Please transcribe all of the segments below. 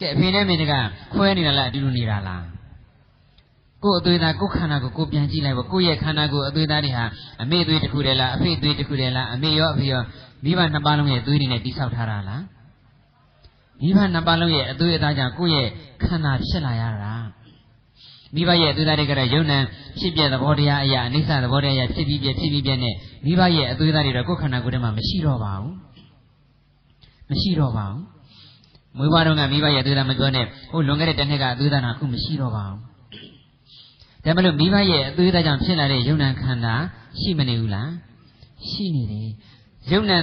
ကဲအဖေနဲ့မင်းကခွဲနေတာလားအတူတူနေတာလားကိုယ်အသွေးသားကိုယ်ခန္ဓာကိုကိုယ်ပြန်ကြည့်လိုက်ပေါ့ကိုယ့်ရဲ့ခန္ဓာကိုယ်အသွေးသားတွေဟာအမေသွေးတစ်ခုတည်းလားအဖေသွေးတစ်ခုတည်းလားအမေရောအဖေရောမိဘနှစ်ပါးလုံးရဲ့သွေးတွေနဲ့တိဆောက်ထားတာလားမိဘနှစ်ပါးလုံးရဲ့အသွေးအသားကြောင့်ကိုယ့်ရဲ့ခန္ဓာဖြစ်လာရတာမိဘရဲ့အသွေးသားတွေကတော့ယုံနံဖြစ်ပြသဘောတရားအရာအနိစ္စသဘောတရားအရာဖြစ်ပြီးပြဖြစ်ပြီးပြနဲ့မိဘရဲ့အသွေးသားတွေတော့ကိုယ်ခန္ဓာကိုယ်ထဲမှာမရှိတော့ပါဘူးမရှိတော့ပါဘူး မွေးဖွားတော့ကမိဘရဲ့အသွေးသားမပြောနဲ့ဟိုလွန်ခဲ့တဲ့တစ်နှစ်ကအသွေးသားကအခုမရှိတော့ပါဘူးဒါမလို့မိဘရဲ့အသွေးသားကြောင့်ဖြစ်လာတဲ့ယုံနံခန္ဓာရှိမနေဘူးလားရှိနေတယ်ယုံနံ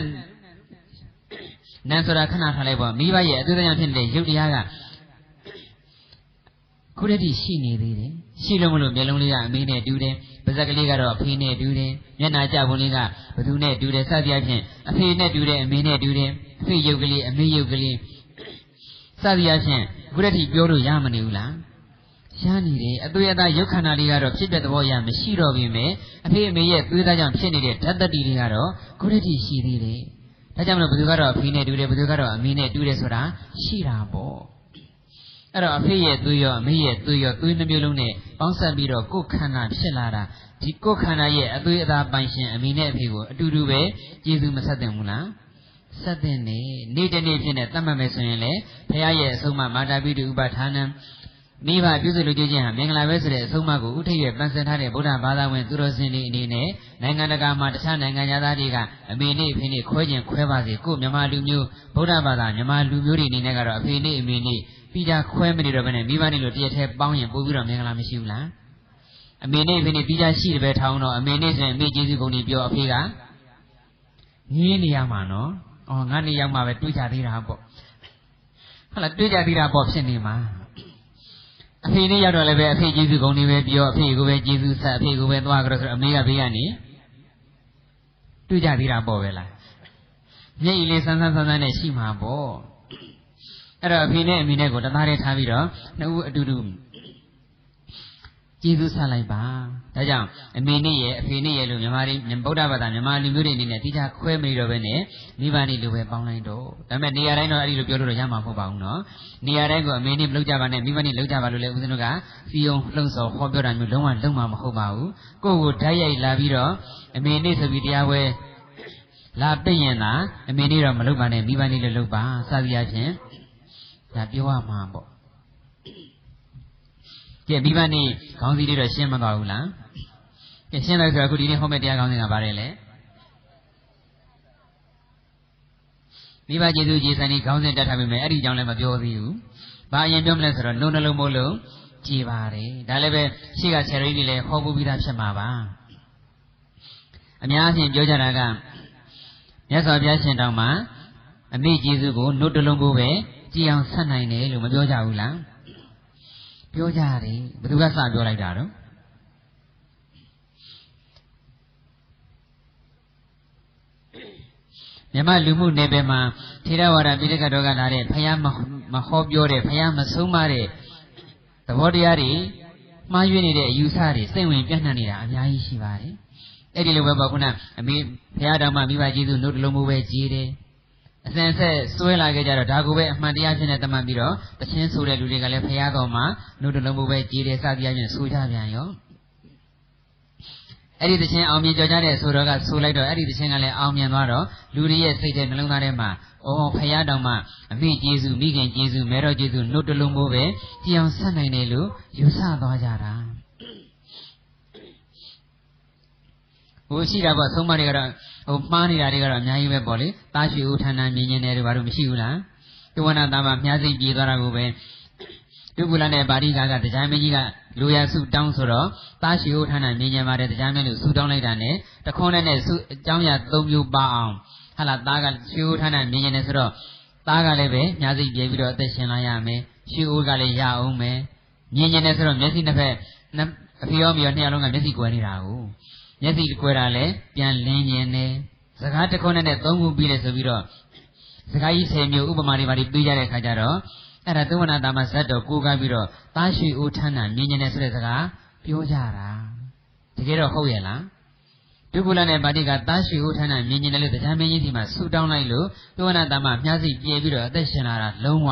နံဆိုတာခဏထားလိုက်ပေါ့မိဘရဲ့အသွေးသားကြောင့်ဖြစ်နေတဲ့ယုတ်တရားကခုတည်းရှိနေသေးတယ်ရှိလို့မလို့မျက်လုံးလေးကအမေနဲ့တူတယ်ပါဇက်ကလေးကတော့အဖေနဲ့တူတယ်မျက်နှာကြပုံလေးကဘသူနဲ့တူတယ်စသည်အဖြစ်အဖေနဲ့တူတယ်အမေနဲ့တူတယ်အဖေယုတ်ကလေးအမေယုတ်ကလေး စသည်အဖြစ်ခုတည်းပြောလို့ရမနေဘူးလားရနေတယ်အသွေးအသားရုပ်ခန္ဓာလေးကတော့ဖြစ်တဲ့သဘောရမရှိတော့ပြီမဲ့အဖေအမေရဲ့သွေးသားကြောင့်ဖြစ်နေတဲ့ဓာတ်တတိတွေကတော့ခုတည်းရှိသေးတယ်ဒါကြောင့်မလို့ဘသူကတော့အဖေနဲ့တူတယ်ဘသူကတော့အမေနဲ့တူတယ်ဆိုတာရှိတာပေါ့အဲ့တော့အဖေရဲ့သွေးရောအမေရဲ့သွေးရောသွေးနှမျိုးလုံးနဲ့ပေါင်းစပ်ပြီးတော့ကိုယ်ခန္ဓာဖြစ်လာတာဒီကိုယ်ခန္ဓာရဲ့အသွေးအသားပိုင်ရှင်အမေနဲ့အဖေကိုအတူတူပဲကျေးဇူးမဆက်သင့်ဘူးလား ဆက်တဲ့နေနေ့တနေ့ဖြစ်နေတတ်မှတ်မယ်ဆိုရင်လေဘုရားရဲ့အဆုံးအမမာတာပိတုဥပဌာနံမိဘပြုစုလူကျခြင်းဟာမင်္ဂလာပဲဆိုတဲ့အဆုံးအမကိုဥထိပ်ရပန်းစင်ထားတဲ့ဗုဒ္ဓဘာသာဝင်သူတော်စင်တွေအနေနဲ့နိုင်ငံတကာမှာတခြားနိုင်ငံသားတွေကအမေနဲ့အဖေနဲ့ခွဲခြင်းခွဲပါစေကိုမြန်မာလူမျိုးဗုဒ္ဓဘာသာမြန်မာလူမျိုးတွေအနေနဲ့ကတော့အဖေနဲ့အမေနဲ့ပြီးကြခွဲမနေတော့ဘဲနဲ့မိဘနဲ့လို့တရက်တည်းပေါင်းရင်ပို့ပြီးတော့မင်္ဂလာမရှိဘူးလားအမေနဲ့အဖေနဲ့ပြီးကြရှိတယ်ပဲထောင်းတော့အမေနဲ့ဆိုရင်အမေကျေးဇူးကုန်နေပြောအဖေကငင်းနေရမှာနော် အော်ငါနေရောက်မှပဲတွေးကြသေးတာပေါ့ဟုတ်လားတွေးကြသေးတာပေါ့ဖြစ်နေမှာအဖေနဲ့ရောက်တော့လည်းပဲအဖေကျေးဇူးကုန်နေပဲပြောအဖေကိုပဲကျေးဇူးဆက်အဖေကိုပဲသွားကြတော့ဆိုအမေကဘေးကနေတွေးကြသေးတာပေါ့ပဲလားမျက်ရည်လေးဆန်းဆန်းဆန်းဆန်းနဲ့ရှိမှာပေါ့အဲ့တော့အဖေနဲ့အမေနဲ့ကိုတသားတည်းထားပြီးတော့နှစ်ဦးအတူတူ ကျေးဇူးဆလိုက်ပါဒါကြောင့်အမေနဲ့ရဲ့အဖေနဲ့ရဲ့လို့မြန်မာတွေဗုဒ္ဓဘာသာမြန်မာလူမျိုးတွေအနေနဲ့တိကျခွဲမနေတော့ဘဲနဲ့မိဘတွေလိုပဲပေါင်းလိုက်တော့ဒါပေမဲ့နေရာတိုင်းတော့အဲ့ဒီလိုပြောလို့ရမှာမဟုတ်ပါဘူးနော်နေရာတိုင်းကအမေနဲ့မလုပ်ကြပါနဲ့မိဘနဲ့လုပ်ကြပါလို့လည်းဦးဇင်းတို့ကစီယုံလှုံ့ဆော်ဟောပြောတာမျိုးလုံးဝလုံးဝမဟုတ်ပါဘူးကိုယ့်ကိုဓာတ်ရိုက်လာပြီးတော့အမေနဲ့ဆိုပြီးတရားဝဲလာပြည့်ရင်သာအမေနဲ့တော့မလုပ်ပါနဲ့မိဘနဲ့လည်းလုပ်ပါစသည်အချင်းဒါပြောရမှာပေါ့ ကဲမိဘနေခေါင်းစည်းလေးတော့ရှင်းမသွားဘူးလားကဲရှင်းလိုက်ဆိုတော့အခုဒီနေ့ဟောမယ့်တရားခေါင်းစဉ်ကဘာလဲလဲမိဘကျေးဇူးကျေးဇူးနေခေါင်းစဉ်တက်ထားပြီမယ်အဲ့ဒီကြောင့်လည်းမပြောသေးဘူးဘာအရင်ပြောမလဲဆိုတော့နှုံနှလုံးမို့လို့ကြည်ပါတယ်ဒါလည်းပဲရှေ့ကဆယ်ရီတွေလည်းဟောပူပြီးသားဖြစ်မှာပါအများအားဖြင့်ပြောကြတာကမြတ်စွာဘုရားရှင်တောင်မှအမိကျေးဇူးကိုနှုတ်တလုံးကိုပဲကြည်အောင်ဆက်နိုင်တယ်လို့မပြောကြဘူးလား ပြောကြတယ်ဘယ်သူကစပြောလိုက်တာတော့မြမလူမှုနယ်ပယ်မှာထေရဝါဒပိဋကတော်ကလာတဲ့ဖယားမဟောပြောတဲ့ဖယားမဆုံးမတဲ့သဘောတရားတွေမှားယွင်းနေတဲ့အယူဆတွေစိတ်ဝင်ပြန့်နှံ့နေတာအများကြီးရှိပါတယ်အဲ့ဒီလိုပဲပေါ့ခုနအမေဖယားတော်မှမိဘကျေးဇူးနှုတ်တလုံးမိုးပဲကြည်တယ် အစဉ်ဆက်ဆွဲလာခဲ့ကြတော့ဒါကိုပဲအမှန်တရားဖြစ်နေတမန်ပြီးတော့တချင်းဆိုတဲ့လူတွေကလည်းဖရာကောင်မှာနှုတ်တလုံးဘူးပဲကြည်တယ်စသည်အချင်းဆိုကြပြန်ရောအဲ့ဒီတချင်းအောင်မြင်ကြော်ကြတဲ့ဆိုတော့ကဆိုလိုက်တော့အဲ့ဒီတချင်းကလည်းအောင်မြင်သွားတော့လူတွေရဲ့စိတ်ထဲနှလုံးသားထဲမှာအော်ဖရာတောင်မှအမိကျေးဇူးမိခင်ကျေးဇူးမဲတော်ကျေးဇူးနှုတ်တလုံးဘူးပဲကြည်အောင်ဆက်နိုင်တယ်လို့ယူဆသွားကြတာဟိုရှိတာပေါ့သုံးမတွေကတော့ ဟိုမှားနေတာတွေကတော့အများကြီးပဲပေါ့လေတားရွှေဦးဌာနမြင်မြင်တယ်တို့ဘာလို့မရှိဘူးလားဒုဝနာသားမမြားစိတ်ပြေသွားတာကိုပဲဒုက္ကုလနဲ့ဗာရိကာကတရားမင်းကြီးကလူရစုတောင်းဆိုတော့တားရွှေဦးဌာနမြင်မြင်ပါတယ်တရားမင်းလို့စုတောင်းလိုက်တာနဲ့တခွန်းနဲ့နဲ့စုအကြောင်းရ၃မျိုးပါအောင်ဟာလာသားကရွှေဦးဌာနမြင်မြင်တယ်ဆိုတော့သားကလည်းပဲမြားစိတ်ပြေပြီးတော့အသက်ရှင်လာရမယ်ရွှေဦးကလည်းရအောင်မယ်မြင်မြင်တယ်ဆိုတော့မျက်စိနှစ်ဖက်အဖေရောမရောနှစ်ယောက်လုံးကမျက်စိကွယ်နေတာကို မျက်စိကွယ်တာလည်းပြန်လင်းကျင်တယ်စကားတစ်ခုနဲ့နဲ့သုံးခုပြီးတယ်ဆိုပြီးတော့စကားကြီး10မျိုးဥပမာတွေပါပြီးပေးကြတဲ့အခါကျတော့အဲ့ဒါသုဝနာတာမဇတ်တော်ကိုးကားပြီးတော့တားရွှေဦးထမ်းတာမြင်ကျင်တယ်ဆိုတဲ့စကားပြောကြတာတကယ်တော့ဟုတ်ရဲ့လားဒုက္ခလနဲ့ဗာတိကတားရွှေဦးထမ်းတာမြင်ကျင်တယ်လို့တရားမင်းကြီးဒီမှာဆူတောင်းလိုက်လို့သုဝနာတာမမြားစိပြေပြီးတော့အသက်ရှင်လာတာလုံးဝ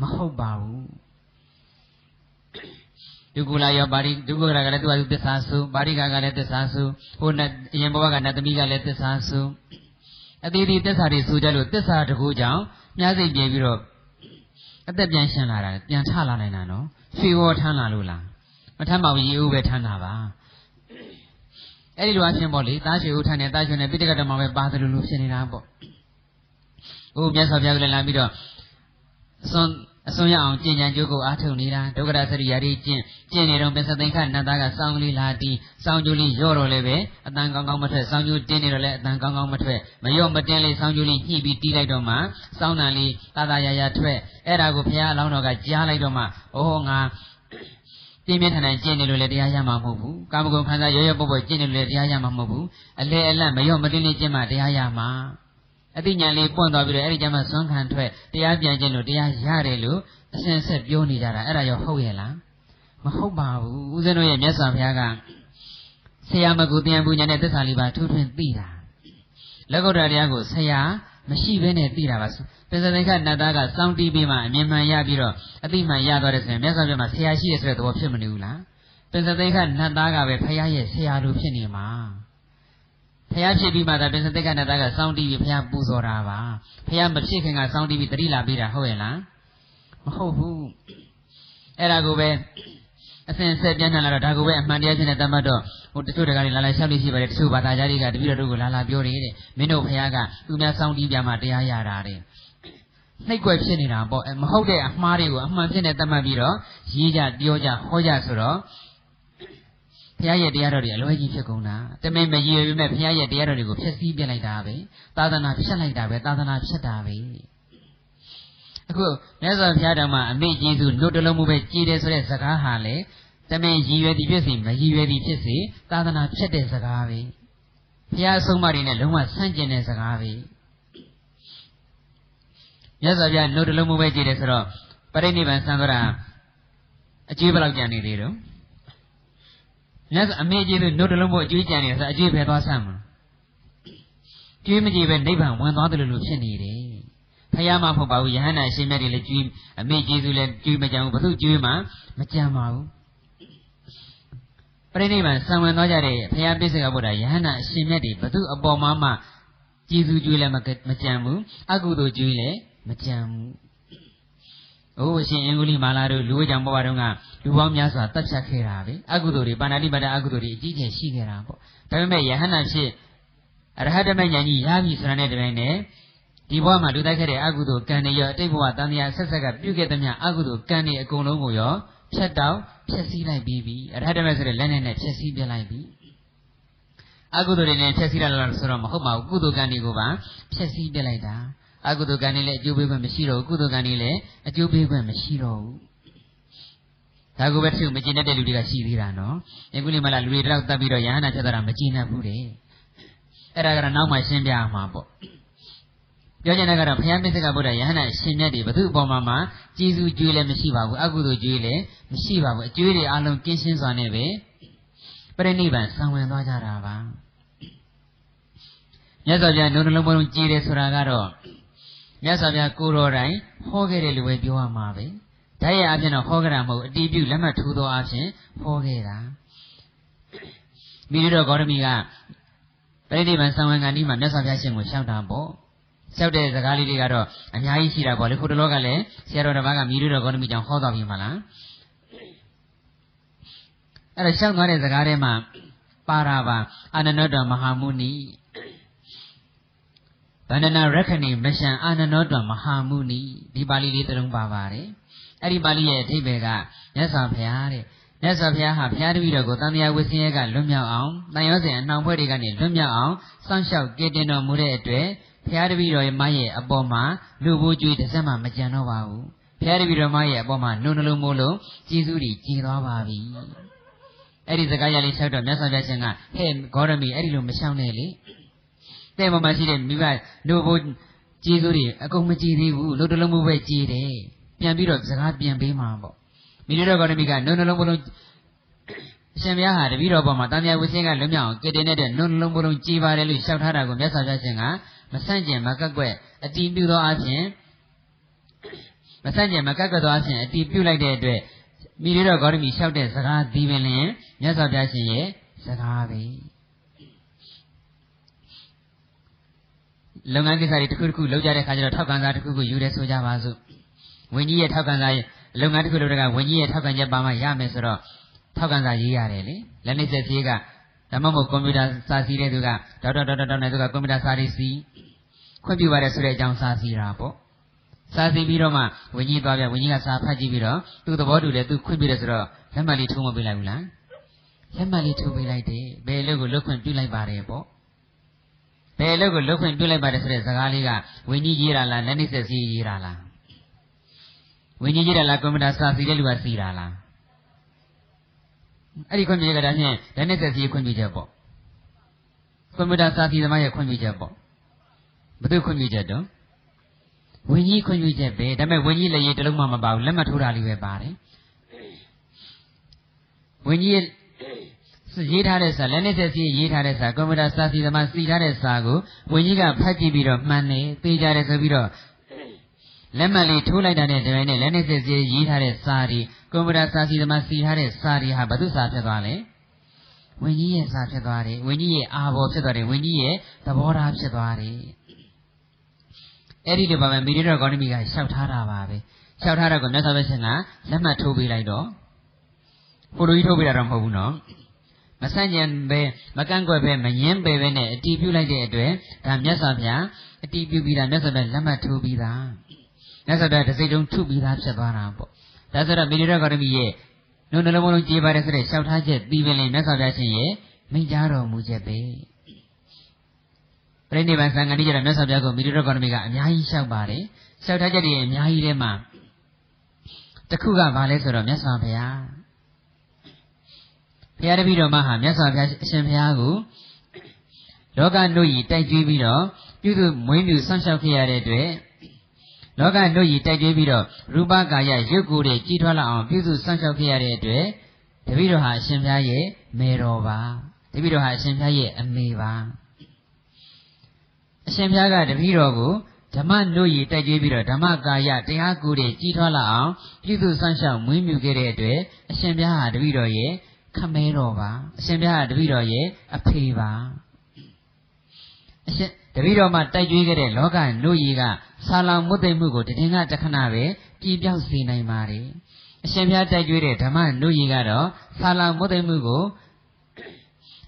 မမဟုတ်ပါဘူး ဒုက္ခလာရောပါရိဒုက္ခရာကလည်းသူ့အတူသစ္စာဆိုပါရိကကလည်းသစ္စာဆိုဟိုနဲ့အရင်ဘဝကနတ်သမီးကလည်းသစ္စာဆိုအသေးသေးသစ္စာတွေဆိုကြလို့သစ္စာတကူကြောင့်မြားစိတ်ပြေပြီးတော့အသက်ပြန်ရှင်းလာတာပြန်ထလာနိုင်တာနော်ရွှေဝေါ်ထမ်းလာလို့လားမထမ်းပါဘူးရေဦးပဲထမ်းတာပါအဲ့ဒီလိုအချင်းပေါ့လေတားရွှေဦးထမ်းတယ်တားရွှေနဲ့ပိဋကဓမ္မပဲပါတယ်လို့လို့ဖြစ်နေတာပေါ့ဟိုမြတ်စွာဘုရားကလည်းလာပြီးတော့အစွန် အစွန်ရအောင်ကျင့်ကြံကြိုးကိုအားထုတ်နေတာဒုက္ခရစရိယာတိကျင့်ကျင့်နေတော့ပစ္စသိခနတ်သားကစောင်းလေးလာတီးစောင်းကျိုးလေးရော့တော့လည်းပဲအတန်ကောင်းကောင်းမထွက်စောင်းကျိုးတင်းနေတော့လည်းအတန်ကောင်းကောင်းမထွက်မရော့မတင်းလေးစောင်းကျိုးလေးညှိပြီးတီးလိုက်တော့မှစောင်းတန်လေးသာသာရရထွက်အဲ့ဒါကိုဘုရားအလောင်းတော်ကကြားလိုက်တော့မှအိုးငါပြင်းပြထန်ထန်ကျင့်နေလို့လည်းတရားရမှာမဟုတ်ဘူးကာမဂုဏ်ခံစားရရပေါ့ပေါ့ကျင့်နေလို့လည်းတရားရမှာမဟုတ်ဘူးအလဲအလတ်မရော့မတင်းလေးကျင့်မှတရားရမှာ အသိဉာဏ်လေးပွင့်သွားပြီးတော့အဲ့ဒီကျမှစွမ်းခံထွက်တရားပြန်ခြင်းလို့တရားရတယ်လို့အစဉ်ဆက်ပြောနေကြတာအဲ့ဒါရောဟုတ်ရဲ့လားမဟုတ်ပါဘူးဦးဇင်းတို့ရဲ့မြတ်စွာဘုရားကဆရာမကူတရားပူညာနဲ့သစ္စာလေးပါထူးထွင်းသိတာလက်ကုတ်တရားကိုဆရာမရှိဘဲနဲ့သိတာပါပစ္စသိခနတ်သားကစောင်းတီးပြီးမှအမြင်မှန်ရပြီးတော့အတိမှန်ရသွားတဲ့ဆိုရင်မြတ်စွာဘုရားမှာဆရာရှိရဆိုတဲ့သဘောဖြစ်မနေဘူးလားပစ္စသိခနတ်သားကပဲဖရာရဲ့ဆရာလိုဖြစ်နေမှာ ဖះဖြစ်ပြီးမှသာပစ္စသိကနတကစောင်းတီးပြီးဖះပူဇော်တာပါဖះမဖြစ်ခင်ကစောင်းတီးပြီးတတိလာပေးတာဟုတ်ရဲ့လားမဟုတ်ဘူးအဲ့ဒါကိုပဲအစဉ်ဆက်ပြန်လာတော့ဒါကိုပဲအမှန်တရားချင်းနဲ့တတ်မှတ်တော့ဟိုတချို့တကားတွေလာလာရှောက်လို့ရှိပါတယ်တချို့ဘာသာကြားတွေကတပည့်တော်တို့ကိုလာလာပြောတယ်တဲ့မင်းတို့ဖះကသူများစောင်းတီးပြမှတရားရတာတဲ့နှိတ်ွယ်ဖြစ်နေတာပေါ့မဟုတ်တဲ့အမှားတွေကိုအမှန်ဖြစ်နေတတ်မှတ်ပြီးတော့ရေးကြပြောကြဟောကြဆိုတော့ ဘုရားရဲ့တရားတော်တွေအလွဲကြီးဖြစ်ကုန်တာတမင်မရည်ရွယ်ပေမဲ့ဘုရားရဲ့တရားတော်တွေကိုဖျက်ဆီးပြလိုက်တာပဲသာသနာဖျက်လိုက်တာပဲသာသနာဖျက်တာပဲအခုမြတ်စွာဘုရားတော်မှာအမိကျေးဇူးနှုတ်တလုံးမှုပဲကြည်တယ်ဆိုတဲ့စကားဟာလေတမင်ရည်ရွယ်သည်ဖြစ်စေမရည်ရွယ်သည်ဖြစ်စေသာသနာဖျက်တဲ့စကားပဲဘုရားအဆုံးအမတွေနဲ့လုံးဝဆန့်ကျင်တဲ့စကားပဲမြတ်စွာဘုရားနှုတ်တလုံးမှုပဲကြည်တယ်ဆိုတော့ပရိနိဗ္ဗာန်ဆံသောတာအကျိုးဘယ်လောက်ကြံနေသေးတော့ မြတ်စွာအမေကြီးတို့နှုတ်တလုံးဖို့အကျွေးကြံနေဆိုအကျွေးပဲသွားဆမ်းမှာကျွေးမကြည့်ပဲနိဗ္ဗာန်ဝင်သွားတယ်လို့ဖြစ်နေတယ်ဖယားမဟုတ်ပါဘူးယဟန္တာအရှင်မြတ်တွေလည်းကျွေးအမေကြီးစုလည်းကျွေးမကြံဘူးဘသူကျွေးမှမကြံပါဘူးပြိဋိဘံဆံဝင်သွားကြတဲ့ဖယားပိစကဗုဒ္ဓယဟန္တာအရှင်မြတ်တွေဘသူအပေါ်မှာမှကျေးဇူးကျွေးလည်းမကြံဘူးအကုသိုလ်ကျွေးလည်းမကြံဘူး။အိုးရှင်အင်္ဂုလိမာလာတို့လူဝိကြောင့်ဘဝတုန်းက လူပေါင်းများစွာတပ်ဖြတ်ခဲ့တာပဲ။အကုသိုလ်တွေပါဏာတိပါဒအကုသိုလ်တွေအကြီးကျယ်ရှိခဲ့တာပေါ့။ဒါပေမဲ့ယဟန္တာဖြစ်အရဟတမဉာဏ်ကြီးရပြီဆိုတာနဲ့တပြိုင်နက်ဒီဘဝမှာလူတိုက်ခဲ့တဲ့အကုသိုလ်ကံတွေရောအတိတ်ဘဝတန်တရားဆက်ဆက်ကပြုခဲ့သမျှအကုသိုလ်ကံတွေအကုန်လုံးကိုရောဖြတ်တောက်ဖြည့်ဆည်းလိုက်ပြီးပြီအရဟတမဆိုတဲ့လက်နဲ့နဲ့ဖြည့်ဆည်းပြလိုက်ပြီအကုသိုလ်တွေနဲ့ဖြည့်ဆည်းရလားဆိုတော့မဟုတ်ပါဘူးကုသိုလ်ကံတွေကိုပါဖြည့်ဆည်းပြလိုက်တာအကုသိုလ်ကံတွေလည်းအကျိုးပေးခွင့်မရှိတော့ဘူးကုသိုလ်ကံတွေလည်းအကျိုးပေးခွင့်မရှိတော့ဘူး ဒါကိုပဲသူမကျင်တတ်တဲ့လူတွေကရှိသေးတာနော်ယခုလေးမှလာလူတွေတောက်တတ်ပြီးတော့ယဟနာချက်တာမကျင်တတ်ဘူးတဲ့အဲ့ဒါကတော့နောက်မှရှင်းပြမှာပေါ့ပြောချင်တာကတော့ဘုရားမစ္စကဗုဒ္ဓယဟနာရှင်မြတ်တွေဘု து အပေါ်မှာမှကျေးဇူးကြွေးလည်းမရှိပါဘူးအကုသိုလ်ကြွေးလည်းမရှိပါဘူးအကျွေးတွေအလုံးကင်းရှင်းစွာနဲ့ပဲပြိဋိဘံဆံဝင်သွားကြတာပါမြတ်စွာဘုရားနှုတ်နှလုံးပေါ်ကြည်တယ်ဆိုတာကတော့မြတ်စွာဘုရားကိုတော်တိုင်ဟောခဲ့တယ်လို့ပဲပြောရမှာပဲ ဓာတ်ရအပြင်တော့ဟောကြတာမဟုတ်အတီးပြုလက်မှတ်ထိုးသောအပြင်ဟောခဲ့တာမိရိတော်ဂေါရမီကပရိနိဗ္ဗာန်ဆံဝင်ကန်ဒီမှာမြတ်စွာဘုရားရှင်ကိုရှောက်တာပေါ့ရှောက်တဲ့စကားလေးတွေကတော့အများကြီးရှိတာပေါ့လေခုတလောကလည်းဆရာတော်တစ်ပါးကမိရိတော်ဂေါရမီကြောင့်ဟောတော်ပြီမလားအဲ့တော့ရှောက်သွားတဲ့စကားထဲမှာပါရာပါအာနန္ဒတော်မဟာမုနီဗန္ဒနာရခဏိမရှံအာနနောတမဟာမုနိဒီပါဠိလေးသုံးပါပါတယ် အဲ့ဒီပါဠိရဲ့အဓိပ္ပာယ်ကမြတ်စွာဘုရားတဲ့မြတ်စွာဘုရားဟာဘုရားတပည့်တော်ကိုတန်တရားဝိဆင်းရဲကလွတ်မြောက်အောင်တန်ရောစဉ်အနှောင်ဖွဲ့တွေကနေလွတ်မြောက်အောင်စောင့်ရှောက်ကယ်တင်တော်မူတဲ့အတွက်ဘုရားတပည့်တော်ရဲ့မရဲ့အပေါ်မှာလူဘိုးကျွေးတစ်စက်မှမကြံတော့ပါဘူးဘုရားတပည့်တော်မရဲ့အပေါ်မှာနှုံနှလုံးမိုးလုံးကျေးဇူးတွေကြီးသွားပါပြီအဲ့ဒီစကားရလေးချက်တော့မြတ်စွာဘုရားရှင်ကဟဲ့ဂေါရမီအဲ့ဒီလိုမရှောင်နဲ့လေတဲ့ပေါ်မှာရှိတဲ့မိဘလူဘိုးကျေးဇူးတွေအကုန်မကြည်သေးဘူးလူတလုံးမပဲကြည်တယ် ပြန်ပြီးတော့စကားပြန်ပေးမှာပေါ့မိနတော်ကောရမီကနှုတ်နှလုံးဘလုံးအရှင်ဘုရားဟာတပည့်တော်ပေါ်မှာတန်မြတ်ဝိစင်းကလွတ်မြောက်အောင်ကတည်နေတဲ့နှုတ်နှလုံးဘလုံးကြည်ပါတယ်လို့ရှောက်ထားတာကိုမြတ်စွာဘုရားရှင်ကမဆန့်ကျင်မကက်ကွက်အတီးပြုသောအခြင်းဘမဆန့်ကျင်မကက်ကသွားခြင်းအတီးပြုတ်လိုက်တဲ့အတွက်မိရိတော်ဂေါတမီလျှောက်တဲ့စကားဒီပင်လင်မြတ်စွာဘုရားရှင်ရဲ့စကားပဲလုပ်ငန်းကိစ္စတွေတစ်ခုတစ်ခုလုပ်ကြတဲ့ခါကျတော့ထောက်ကန်စားတစ်ခုခုယူရဲဆိုကြပါစို့ ဝင်းကြီးရဲ့ထောက်ကန်စားလုပ်ငန်းတစ်ခုလုပ်တဲ့ကဝင်းကြီးရဲ့ထောက်ကန်ချက်ပါမှရမယ်ဆိုတော့ထောက်ကန်စားရေးရတယ်လေလက်နေဆက်စီးကဒါမှမဟုတ်ကွန်ပျူတာစာစီးတဲ့သူကဒေါက်တာဒေါက်တာဒေါက်တာနဲ့သူကကွန်ပျူတာစာတွေစီးခွင့်ပြုပါတယ်ဆိုတဲ့အကြောင်းစာစီးတာပေါ့စာစီးပြီးတော့မှဝင်းကြီးသွားပြဝင်းကြီးကစာဖတ်ကြည့်ပြီးတော့သူ့သဘောတူတယ်သူခွင့်ပြုတယ်ဆိုတော့လက်မှတ်လေးထိုးမပေးလိုက်ဘူးလားလက်မှတ်လေးထိုးပေးလိုက်တယ်ဘယ်လို့ကိုလွတ်ခွင့်ပြုလိုက်ပါတယ်ပေါ့ဘယ်လို့ကိုလွတ်ခွင့်ပြုလိုက်ပါတယ်ဆိုတဲ့စကားလေးကဝင်းကြီးရေးတာလားလက်နေဆက်စီးရေးတာလား ဝင်းကြီးရေးတာလားကွန်ပျူတာစာစီးတဲ့လူကစီးတာလားအဲ့ဒီခွင့်ပြုချက်ကဒါဖြင့်လက်နဲ့ဆက်စီခွင့်ပြုချက်ပေါ့ကွန်ပျူတာစာစီသမားရဲ့ခွင့်ပြုချက်ပေါ့ဘယ်သူခွင့်ပြုချက်တော့ဝင်းကြီးခွင့်ပြုချက်ပဲဒါပေမဲ့ဝင်းကြီးလည်းရေးတလုံးမှမပါဘူးလက်မှတ်ထိုးတာလေးပဲပါတယ်ဝင်းကြီးရေးထားတဲ့စာလက်နဲ့ဆက်စီရေးထားတဲ့စာကွန်ပျူတာစာစီသမားစီထားတဲ့စာကိုဝင်းကြီးကဖတ်ကြည့်ပြီးတော့မှန်တယ်သိကြတယ်ဆိုပြီးတော့ လက်မှတ်လေးထိုးလိုက်တာနဲ့တပြိုင်နက်လက်နဲ့ဆက်စီရေးထားတဲ့စာဒီကွန်ပျူတာစာစီသမားစီထားတဲ့စာတွေဟာဘယ်သူစာဖြစ်သွားလဲဝင်းကြီးရဲ့စာဖြစ်သွားတယ်ဝင်းကြီးရဲ့အာဘော်ဖြစ်သွားတယ်ဝင်းကြီးရဲ့သဘောထားဖြစ်သွားတယ်အဲ့ဒီလိုပါပဲမီဒီယာကော်နမီကရှောက်ထားတာပါပဲရှောက်ထားတာကိုမြတ်စွာဘုရားရှင်ကလက်မှတ်ထိုးပေးလိုက်တော့ဖိုတိုကြီးထိုးပေးတာတော့မဟုတ်ဘူးနော်မဆန့်ကျင်ပဲမကန့်ကွက်ပဲမငင်းပဲပဲနဲ့အတီးပြုလိုက်တဲ့အတွက်ဒါမြတ်စွာဘုရားအတီးပြုပြီးတာမြတ်စွာဘုရားလက်မှတ်ထိုးပြီးတာ မြတ်စွာဘုရားတစိမ့်တုံးထုပြီးသားဖြစ်သွားတာပေါ့ဒါဆိုတော့မီဒီယာကော်မီရဲ့နှုတ်နှလုံးလုံးကြေးပါတယ်ဆိုတဲ့လျှောက်ထားချက်ပြီးပင်လေမြတ်စွာဘုရားရှင်ရဲ့မိန့်ကြားတော်မူချက်ပဲပြိဋိဘံသံဃာတိကျတော့မြတ်စွာဘုရားကိုမီဒီယာကော်မီကအများကြီးလျှောက်ပါတယ်လျှောက်ထားချက်တွေအများကြီးထဲမှာတခုကဘာလဲဆိုတော့မြတ်စွာဘုရားဘုရားတပည့်တော်မဟာမြတ်စွာဘုရားအရှင်ဘုရားကိုလောကနှုတ်ကြီးတိုက်ကြွေးပြီးတော့ပြုစုမွေးမြူဆန့်ရှောက်ခဲ့ရတဲ့အတွက် လောကနှုတ်ကြီးတိုက်ကြွေးပြီးတော့ရူပကာယရုပ်ကိုယ်တွေကြီးထွားလာအောင်ပြုစုစောင့်ရှောက်ခဲ့ရတဲ့အတွက်တပည့်တော်ဟာအရှင်ဘုရားရဲ့မေတော်ပါတပည့်တော်ဟာအရှင်ဘုရားရဲ့အမေပါအရှင်ဘုရားကတပည့်တော်ကိုဓမ္မနှုတ်ကြီးတိုက်ကြွေးပြီးတော့ဓမ္မကာယတရားကိုယ်တွေကြီးထွားလာအောင်ပြုစုစောင့်ရှောက်မွေးမြူခဲ့တဲ့အတွက်အရှင်ဘုရားဟာတပည့်တော်ရဲ့ခမဲတော်ပါအရှင်ဘုရားဟာတပည့်တော်ရဲ့အဖေပါအရှင်တပည့်တော်မှာတိုက်ကြွေးခဲ့တဲ့လောကနှုတ်ကြီးက ဆာလောင်မွတ်သိမ့်မှုကိုတည်ငါတခဏပဲကြည်ပြောက်စေနိုင်ပါတယ်အရှင်ဘုရားတိုက်ကြွေးတဲ့ဓမ္မနှုတ်ကြီးကတော့ဆာလောင်မွတ်သိမ့်မှုကို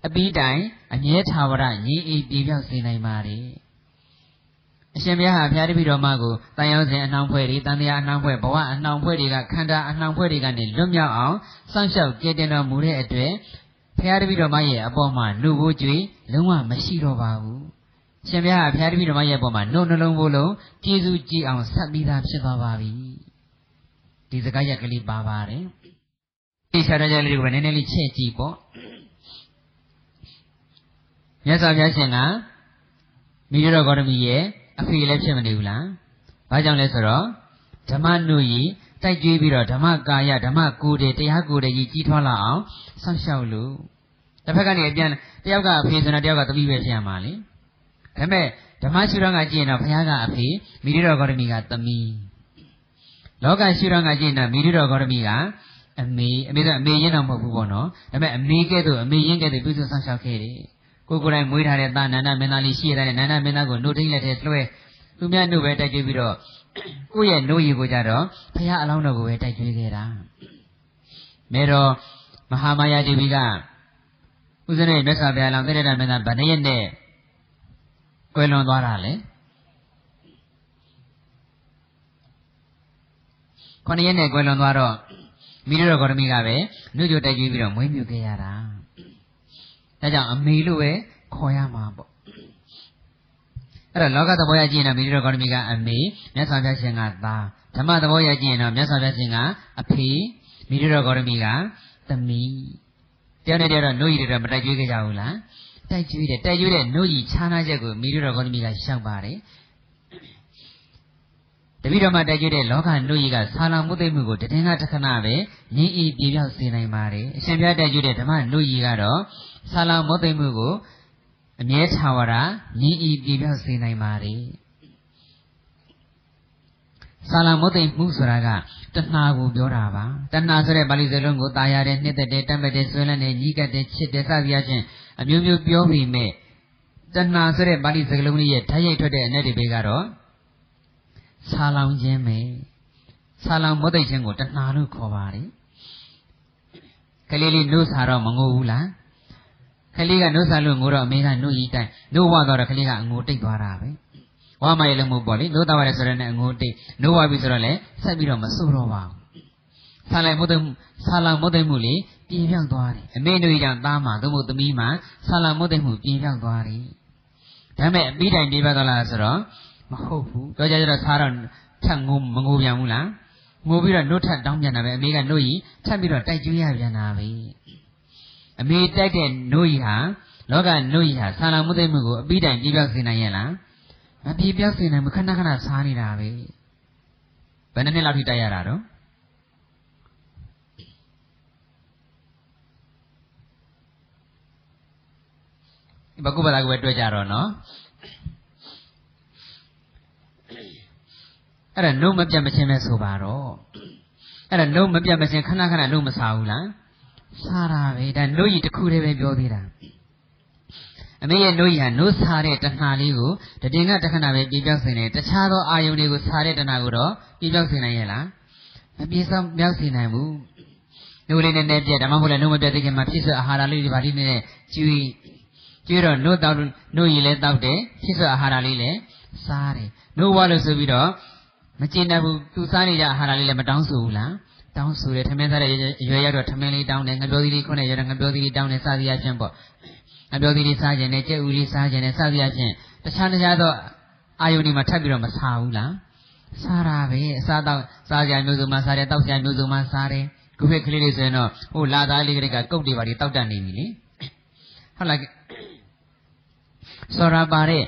အပြီးတိုင်အမြဲထာဝရညီအီပြေပြောက်စေနိုင်ပါတယ်အရှင်ဘုရားဟာဘုရားတပည့်တော်မကိုတန်ရောစဉ်အနှောင်ဖွဲ့တွေတန်တရားအနှောင်ဖွဲ့ဘဝအနှောင်ဖွဲ့တွေကခန္ဓာအနှောင်ဖွဲ့တွေကနေလွတ်မြောက်အောင်စောင့်ရှောက်ကြည်တင်တော်မူတဲ့အတွက်ဘုရားတပည့်တော်မရဲ့အပေါ်မှာလူဘိုးကျွေးလုံးဝမရှိတော့ပါဘူး ရှင်ဘုရားကဘုရားတပည့်တော်မရဲ့ပေါ်မှာနှုတ်နှလုံးဘလုံးကျေးဇူးကြည်အောင်ဆက်ပြီးသားဖြစ်သွားပါပြီဒီစကားရက်ကလေးပါပါတယ်ဒီဆရာတော်လေးကိုပဲနည်းနည်းလေးချက်ကြည့်ပေါ့မြတ်စွာဘုရားရှင်ကမိရတော်ဂေါတမီရဲ့အဖေလည်းဖြစ်မနေဘူးလားဘာကြောင့်လဲဆိုတော့ဓမ္မနုကြီးတိုက်ကြွေးပြီးတော့ဓမ္မကာယဓမ္မကိုယ်တည်းတရားကိုယ်တည်းကြီးကြီးထွားလာအောင်ဆောက်ရှောက်လို့တစ်ဖက်ကနေအပြန်တယောက်ကအဖေဆိုတော့တယောက်ကသမီးပဲဖြစ်ရမှာလေ ဒါပေမဲ့ဓမ္မရှုထောင့်ကကြည့်ရင်တော့ဘုရားကအဖေမိရိတော်ဂေါတမီကသမီးလောကရှုထောင့်ကကြည့်ရင်တော့မိရိတော်ဂေါတမီကအမေအမေဆိုအမေရင်းတော့မဟုတ်ဘူးပေါ့နော်ဒါပေမဲ့အမေကဲ့သို့အမေရင်းကဲ့သို့ပြုစုဆောင်ရှောက်ခဲ့တယ်ကိုကိုယ်တိုင်မွေးထားတဲ့သားနန္ဒမင်းသားလေးရှိရတဲ့နန္ဒမင်းသားကိုနှုတ်ထိန်လက်ထဲလွှဲသူများနှုတ်ပဲတိုက်ကြွေးပြီးတော့ကိုယ့်ရဲ့နှုတ်ရည်ကိုကြတော့ဘုရားအလောင်းတော်ကိုပဲတိုက်ကြွေးခဲ့တာမဲတော်မဟာမာယာဒေဝီကဥစ္စရေမြတ်စွာဘုရားလောင်းတဲ့တဲ့မင်းသားဗဏ္ဍရက်နဲ့ ကွယ်လွန်သွားတာလေခொနည်းနဲ့ကွယ်လွန်သွားတော့မိရတော်ဂေါတမီကပဲနှုတ်ကြတိုက်ကြွေးပြီးတော့မွေးမြူခဲ့ရတာဒါကြောင့်အမေလို့ပဲခေါ်ရမှာပေါ့အဲ့တော့လောကသဘောရကြည့်ရင်တော့မိရတော်ဂေါတမီကအမေမြတ်စွာဘုရားရှင်ကသားဓမ္မသဘောရကြည့်ရင်တော့မြတ်စွာဘုရားရှင်ကအဖေမိရတော်ဂေါတမီကသမီးတရားနဲ့တရားတော့နှုတ်ရည်တော့မတိုက်ကြွေးခဲ့ကြဘူးလား တိုက်ကျွေးတယ်တိုက်ကျွေးတဲ့နှုတ်ကြီးခြားနာချက်ကိုမိရတော်ဂေါတမီကရှောက်ပါတယ်တပိတော်မှာတိုက်ကျွေးတဲ့လောကနှုတ်ကြီးကဆာလောင်မှုသိမှုကိုတည်ငါတခဏပဲငြင်းဤပြေပြောက်စေနိုင်ပါတယ်အရှင်ဘုရားတိုက်ကျွေးတဲ့ဓမ္မနှုတ်ကြီးကတော့ဆာလောင်မှုသိမှုကိုအမြဲထာဝရငြင်းဤပြေပြောက်စေနိုင်ပါတယ်စာလမုတ်သိမှုဆိုတာကတဏှာကိုပြောတာပါတဏှာဆိုတဲ့ပါဠိစကားလုံးကိုတာယာတဲ့နှစ်သက်တဲ့တမ်းပတ်တဲ့ဆွဲလန်းတဲ့ညီးကပ်တဲ့ချစ်တဲ့စသည်အချင်း အမျိုးမျိုးပြောပြီးမဲ့တဏှာဆိုတဲ့ပါဠိစကားလုံးလေးရဲ့ဓာတ်ရိုက်ထွက်တဲ့အ내တွေပဲကတော့ဆာလောင်ခြင်းပဲဆာလောင်မုတ်သိခြင်းကိုတဏှာလို့ခေါ်ပါတယ်ကလေးလေးနှုတ်စာတော့မငိုဘူးလားကလေးကနှုတ်စာလို့ငိုတော့အမေကနှုတ်ရီတိုင်နှုတ်ဝတော့ကလေးကအငိုတိတ်သွားတာပဲဝါမရလည်းမဟုတ်ပေါ့လေနှုတ်သားရတယ်ဆိုတော့လည်းအငိုတိတ်နှုတ်ဝပြီဆိုတော့လည်းဆက်ပြီးတော့မဆိုးတော့ပါဘူးဆာလိုက်မုတ်သိဆာလောင်မုတ်သိမှုလေ ပြေပြောက်သွားတယ်အမေတို့ကြောင့်သားမှာသို့မဟုတ်သမီးမှာဆာလောင်မုတ်သိမှုပြေပြောက်သွားတယ်ဒါပေမဲ့အပြီးတိုင်ပြေပြောက်သွားလားဆိုတော့မဟုတ်ဘူးတော့ကြကြတော့စားတော့ထက်ငိုမငိုပြန်ဘူးလားငိုပြီးတော့နှုတ်ထက်တောင်းပြန်တာပဲအမေကနှုတ်ကြီးထပ်ပြီးတော့တိုက်ကျွေးရပြန်တာပဲအမေတိုက်တဲ့နှုတ်ကြီးဟာလောကနှုတ်ကြီးဟာဆာလောင်မုတ်သိမှုကိုအပြီးတိုင်ပြေပြောက်စေနိုင်ရဲ့လားမပြေပြောက်စေနိုင်ဘူးခဏခဏစားနေတာပဲဘယ်နှစ်နှစ်လောက်ထိတိုက်ရတာတော့ ဘကုပ္ပတာကိုပဲတွေ့ကြတော့နော်အဲ့ဒါနှုတ်မပြတ်မချင်းပဲဆိုပါတော့အဲ့ဒါနှုတ်မပြတ်မချင်းခဏခဏနှုတ်မစားဘူးလားစားတာပဲဒါနှုတ်ကြီးတစ်ခုတည်းပဲပြောသေးတာအမေရဲ့နှုတ်ရည်ဟာနှုတ်စားတဲ့တဏှာလေးကိုတတင်ကတခဏပဲပြေပြောက်စေတယ်တခြားသောအာယုန်တွေကိုစားတဲ့တဏှာကိုတော့ပြေပြောက်စေနိုင်ရဲ့လားမပြေဆောင်ပြောက်စေနိုင်ဘူးနှုတ်လေးနဲ့နဲ့ပြက်ဒါမှမဟုတ်လည်းနှုတ်မပြတ်သေးခင်မှာဖြစ်စွအာဟာရလေးတွေပါလိမ့်နဲ့ကျွေး ကျွေးတော့နှုတ်တောက်နှုတ်ရည်လည်းတောက်တယ်ဖြစ်စွအာဟာရလေးလည်းစားတယ်နှုတ်ဝါလို့ဆိုပြီးတော့မကျင်တတ်ဘူးသူစားနေကြအာဟာရလေးလည်းမတောင်းဆိုဘူးလားတောင်းဆိုတယ်ထမင်းစားတဲ့ရွယ်ရောက်တော့ထမင်းလေးတောင်းတယ်ငပြောသီးလေးခွနဲ့ရတော့ငပြောသီးလေးတောင်းတယ်စသည်အချင်းပေါ့ငပြောသီးလေးစားခြင်းနဲ့ကြက်ဥလေးစားခြင်းနဲ့စသည်အချင်းတခြားတခြားသောအာယုန်ဒီမှာထပ်ပြီးတော့မစားဘူးလားစားတာပဲအစားတော့စားကြမျိုးစုံမှစားတယ်တောက်ကြမျိုးစုံမှစားတယ်ခုခေတ်ကလေးတွေဆိုရင်တော့ဟိုလာသားလေးကလေးကကုတ်တွေပါတွေတောက်တတ်နေပြီလေဟုတ်လား စောရပါတဲ့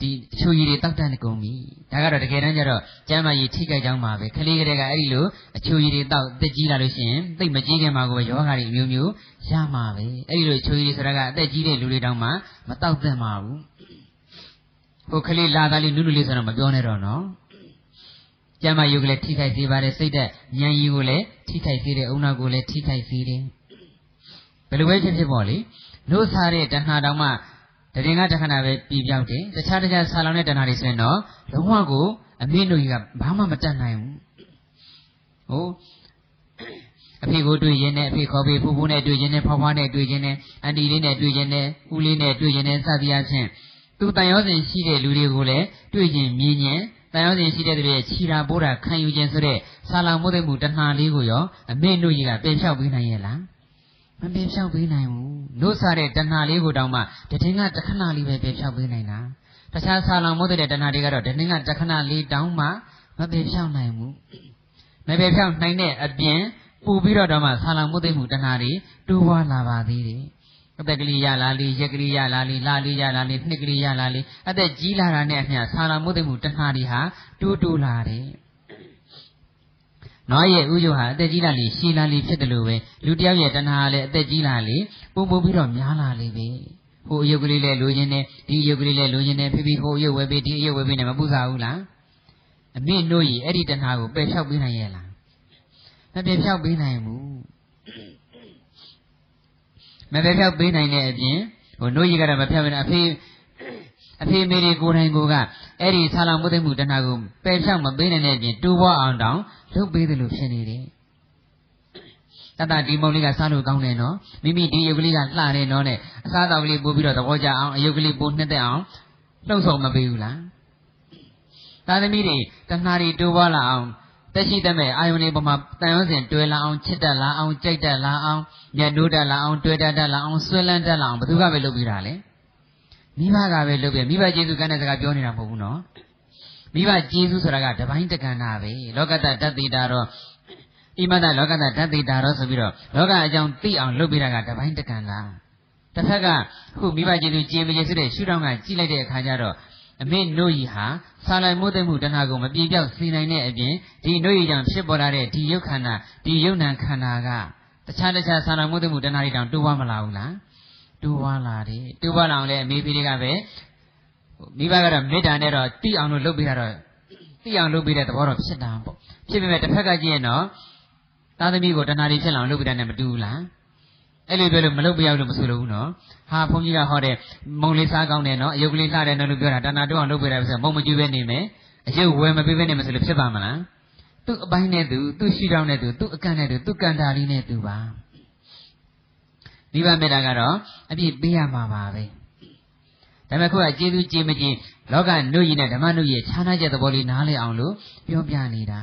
ဒီအချိုရည်တွေတောက်တတ်နေကုန်ပြီဒါကတော့တကယ်တမ်းကျတော့ကျမ်းမာရေးထိခိုက်ကြောင်းပါပဲကလေးကလေးကအဲ့ဒီလိုအချိုရည်တွေတောက်တက်ကြီးလာလို့ရှိရင်သိမကြီးခင်မှာကိုပဲယောဂါတွေအမျိုးမျိုးရမှာပဲအဲ့ဒီလိုအချိုရည်တွေဆိုတာကအသက်ကြီးတဲ့လူတွေတောင်မှမတောက်သင့်ပါဘူးဟိုကလေးလာသားလေးနုနုလေးဆိုတော့မပြောနဲ့တော့နော်ကျမ်းမာရေးကိုလည်းထိခိုက်စေပါတယ်စိတ်သက်ဉာဏ်ရည်ကိုလည်းထိခိုက်စေတယ်အုံနာကိုလည်းထိခိုက်စေတယ်ဘယ်လိုပဲဖြစ်ဖြစ်ပေါ့လေနှုတ်စားတဲ့တဏှာတောင်မှ တရင်ကတခဏပဲပြည်ပြောက်တယ်တခြားတခြားဆာလောင်တဲ့တဏှာတွေဆိုရင်တော့လုံးဝကိုအမေတို့ကြီးကဘာမှမတတ်နိုင်ဘူးဟိုအဖေကိုတွေ့ရင်နဲ့အဖေခေါ်ပြီးဖူဖူနဲ့တွေ့ရင်နဲ့ဖွားဖွားနဲ့တွေ့ရင်နဲ့အန်တီလေးနဲ့တွေ့ရင်နဲ့ဦးလေးနဲ့တွေ့ရင်နဲ့စသည်အချင်းသူတန်ရောစဉ်ရှိတဲ့လူတွေကိုလည်းတွေ့ရင်မြင်ရင်တန်ရောစဉ်ရှိတဲ့သူတွေခြိတာပိုးတာခံယူခြင်းဆိုတဲ့ဆာလောင်မှုသိမှုတဏှာလေးကိုရောအမေတို့ကြီးကပယ်ဖြောက်ပေးနိုင်ရဲ့လား မပယ်ဖြောက်ပေးနိုင်ဘူးနှုတ်စားတဲ့တဏှာလေးကိုတောင်မှတထင်ကတခဏလေးပဲပယ်ဖြောက်ပေးနိုင်တာတခြားဆာလောင်မိုးတဲ့တဏှာတွေကတော့တထင်ကတခဏလေးတောင်မှမပယ်ဖြောက်နိုင်ဘူးမပယ်ဖြောက်နိုင်တဲ့အပြင်ပူပြီးတော့တော့မှဆာလောင်မိုးသိမှုတဏှာတွေတိုးဝါလာပါသေးတယ်အသက်ကလေးရလာလေးရက်ကလေးရလာလေးလာလေးရလာလေးနှစ်ကလေးရလာလေးအသက်ကြီးလာတာနဲ့အမျှဆာလောင်မိုးသိမှုတဏှာတွေဟာတိုးတိုးလာတယ် နွားရဲ့ဥယျာဉ်ဟာအသက်ကြီးလာလေရှည်လာလေဖြစ်တယ်လို့ပဲလူတယောက်ရဲ့တဏှာလည်းအသက်ကြီးလာလေပုံပုံပြီးတော့များလာလေပဲဟိုအယုတ်ကလေးလည်းလိုချင်တယ်ဒီအယုတ်ကလေးလည်းလိုချင်တယ်ဖိဖိဟိုအယုတ်ဝဲပေးဒီအယုတ်ဝဲပေးနေမပူစားဘူးလားအမြင့်တို့ကြီးအဲ့ဒီတဏှာကိုပယ်ဖြောက်ပေးနိုင်ရဲ့လားမပယ်ဖြောက်ပေးနိုင်ဘူးမပယ်ဖြောက်ပေးနိုင်တဲ့အပြင်ဟိုနှုတ်ကြီးကတော့မဖြောက်ပေးနိုင်အဖေ အဖေမေတွေကိုယ်တိုင်ကိုကအဲ့ဒီဆာလောင်မှုသိမှုတဏှာကိုပယ်ဖြောက်မပေးနိုင်တဲ့အပြင်တူဘောအောင်တောင်လုပ်ပေးတယ်လို့ဖြစ်နေတယ်တတဒီမုံလေးကစားလို့ကောင်းတယ်နော်မိမိဒီယုတ်ကလေးကလှတယ်နော်နဲ့အစားအသောက်လေးပို့ပြီးတော့သဘောကျအောင်အယုတ်ကလေးပို့နှစ်သက်အောင်လှုပ်ဆောင်မပေးဘူးလားသာသမီတွေတဏှာတွေတိုးပွားလာအောင်တက်ရှိတဲ့မဲ့အာယုန်လေးပေါ်မှာတန်ရုံးစဉ်တွေ့လာအောင်ချစ်တတ်လာအောင်ကြိုက်တတ်လာအောင်ညှိုးတတ်လာအောင်တွေ့တတ်တတ်လာအောင်ဆွဲလန်းတတ်လာအောင်ဘယ်သူကပဲလုပ်ပြီးတာလဲ မိဘကပဲလုပ်ပြမိဘကျေးဇူးကမ်းတဲ့စကားပြောနေတာမဟုတ်ဘူးနော်မိဘကျေးဇူးဆိုတာကတပိုင်းတက္ကနာပဲလောကတတတ္တိတာတော့ဣမတလောကတတတ္တိတာတော့ဆိုပြီးတော့လောကအကြောင်းသိအောင်လုပ်ပြတာကတပိုင်းတက္ကနာတစ်ဖက်ကခုမိဘကျေးဇူးကျေမကျေဆိုတဲ့ရှုထောင့်ကကြည့်လိုက်တဲ့အခါကျတော့အမေနှုတ်ကြီးဟာဆာလိုက်မှုသိမှုတဏှာကိုမပြေပြောက်စေနိုင်တဲ့အပြင်ဒီနှုတ်ကြီးကြောင့်ဖြစ်ပေါ်လာတဲ့ဒီယုတ်ခန္ဓာဒီယုတ်နံခန္ဓာကတခြားတခြားဆာလိုက်မှုသိမှုတဏှာတွေတောင်တိုးဝါမလာဘူးလား တိုးဝါလာတယ်တိုးဝါလာအောင်လည်းအမေဖေတွေကပဲမိဘကတော့မေတ္တာနဲ့တော့တိအောင်လို့လုပ်ပေးတာတော့သိအောင်လုပ်ပေးတဲ့သဘောတော့ဖြစ်တာပေါ့ဖြစ်ပေမဲ့တစ်ဖက်ကကြည့်ရင်တော့သားသမီးကိုတဏှာတွေဖြစ်လာအောင်လုပ်ပေးတာနဲ့မတူဘူးလားအဲ့လိုပြောလို့မလုပ်ပြရလို့မဆိုလို့ဘူးနော်ဟာဘုန်းကြီးကဟောတဲ့မုံလေးစားကောင်းတယ်နော်အယုတ်ကလေးလှတယ်နော်လို့ပြောတာတဏှာတော့အောင်လုပ်ပေးတာဆိုမုံမကျွေးပဲနေမယ်အယုတ်ဝယ်မပေးပဲနေမယ်ဆိုလို့ဖြစ်ပါမလားသူ့အပိုင်းနဲ့သူသူ့ရှိတောင်းနဲ့သူသူ့အကန့်နဲ့သူသူ့ကန္တာလေးနဲ့သူပါ မိဘမေတ္တာကတော့အပြည့်ပေးရမှာပါပဲဒါပေမဲ့ခုကကျေးဇူးကျေးမကျေးလောကနှုတ်ရည်နဲ့ဓမ္မနှုတ်ရည်ခြားနာချက်သဘောလေးနားလည်အောင်လို့ပြောပြနေတာ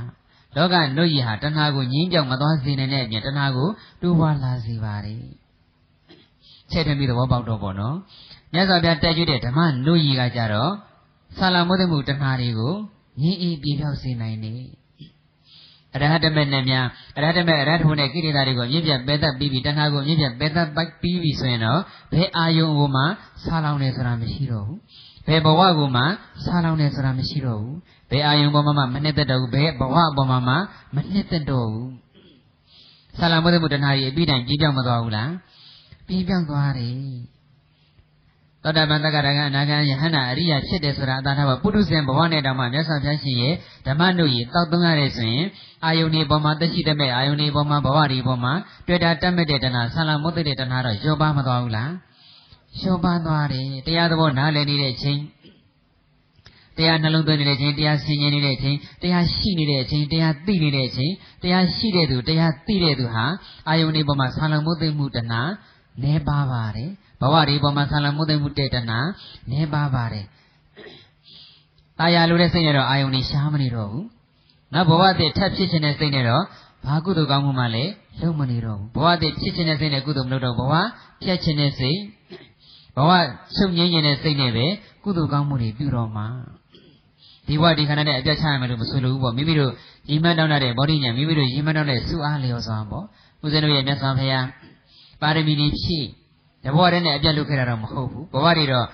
လောကနှုတ်ရည်ဟာတဏှာကိုငြင်းပြောင်မသွားစေနိုင်တဲ့အပြင်တဏှာကိုတိုးပွားလာစေပါတယ်ချက်ထပြီးသဘောပေါက်တော့ပေါ့နော်မြတ်စွာဘုရားတိုက်ကျွတဲ့ဓမ္မနှုတ်ရည်ကကြတော့ဆာလမုဒ္ဒမှုတဏှာတွေကိုငြင်းအေးပြေပြောက်စေနိုင်တယ် အရဟတမေနဲ့များအရဟတမေအရဟတဟုနဲ့ကိရိတာတွေကိုမြင့်ပြတ်ပယ်သက်ပြီးပြီတဏှာကိုမြင့်ပြတ်ပယ်သက်ပိုက်ပြီးပြီဆိုရင်တော့ဘယ်အာယုံကိုမှဆာလောင်နေဆိုတာမရှိတော့ဘူးဘယ်ဘဝကိုမှဆာလောင်နေဆိုတာမရှိတော့ဘူးဘယ်အာယုံပေါ်မှာမှမနှစ်သက်တော့ဘူးဘယ်ဘဝပေါ်မှာမှမနှစ်သက်တော့ဘူးဆာလောင်မှုမှုတဏှာကြီးအပြီးတိုင်ကြီးပြောင်းမသွားဘူးလားပြီးပြောင်းသွားတယ် သောတာပန်တက္ကရာကအနာဂံယဟန္တာအရိယာဖြစ်တယ်ဆိုတာအသာထားပါပုထုဇဉ်ဘဝနဲ့တောင်မှမြတ်စွာဘုရားရှင်ရဲ့ဓမ္မနုကြီးတောက်သုံးရတဲ့ဆိုရင်အာယုန်ဒီပေါ်မှာတက်ရှိတဲ့မဲ့အာယုန်ဒီပေါ်မှာဘဝဒီပေါ်မှာတွေ့တာတတ်မဲ့တဲ့တဏှာဆာလမုတ်တဲ့တဏှာတော့ရောပါမသွားဘူးလားရောပါသွားတယ်တရားသဘောနားလည်နေတဲ့ချိန်တရားနှလုံးသွင်းနေတဲ့အချိန်တရားဆင်ခြင်နေတဲ့အချိန်တရားရှိနေတဲ့အချိန်တရားသိနေတဲ့အချိန်တရားရှိတဲ့သူတရားသိတဲ့သူဟာအာယုန်ဒီပေါ်မှာဆာလမုတ်သိမှုတဏှာနဲပါပါတယ် ဘဝတွေပေါ်မှာဆန္ဒမှုသိမှုတဲ့တဏနေပါပါတယ်။တာယာလိုတဲ့စိတ်နဲ့တော့အာယုန်နေရှားမနေတော့ဘူး။နောက်ဘဝတည်းထပ်ဖြစ်ခြင်းတဲ့စိတ်နဲ့တော့ဘာကုသိုလ်ကောင်းမှုမှလည်းလုံမနေတော့ဘူး။ဘဝတည်းဖြစ်ခြင်းတဲ့စိတ်နဲ့ကုသိုလ်မလုပ်တော့ဘဝဖြတ်ခြင်းတဲ့စိတ်ဘဝချုပ်ငြင်းခြင်းတဲ့စိတ်နဲ့ပဲကုသိုလ်ကောင်းမှုတွေပြုတော့မှာဒီဘဝဒီခန္ဓာနဲ့အပြတ်ချရမယ်လို့မဆိုလိုဘူးပေါ့မိမိတို့ရည်မှန်းတောင်းတဲ့ဗောဓိဉာဏ်မိမိတို့ရည်မှန်းတောင်းတဲ့စုအားလျော်စွာပေါ့ဦးဇင်းတို့ရဲ့မြတ်စွာဘုရားပါရမီတွေဖြည့် တဘဝတည်းနဲ့အပြတ်လုပ်ခဲ့တာတော့မဟုတ်ဘူးဘဝတွေတော့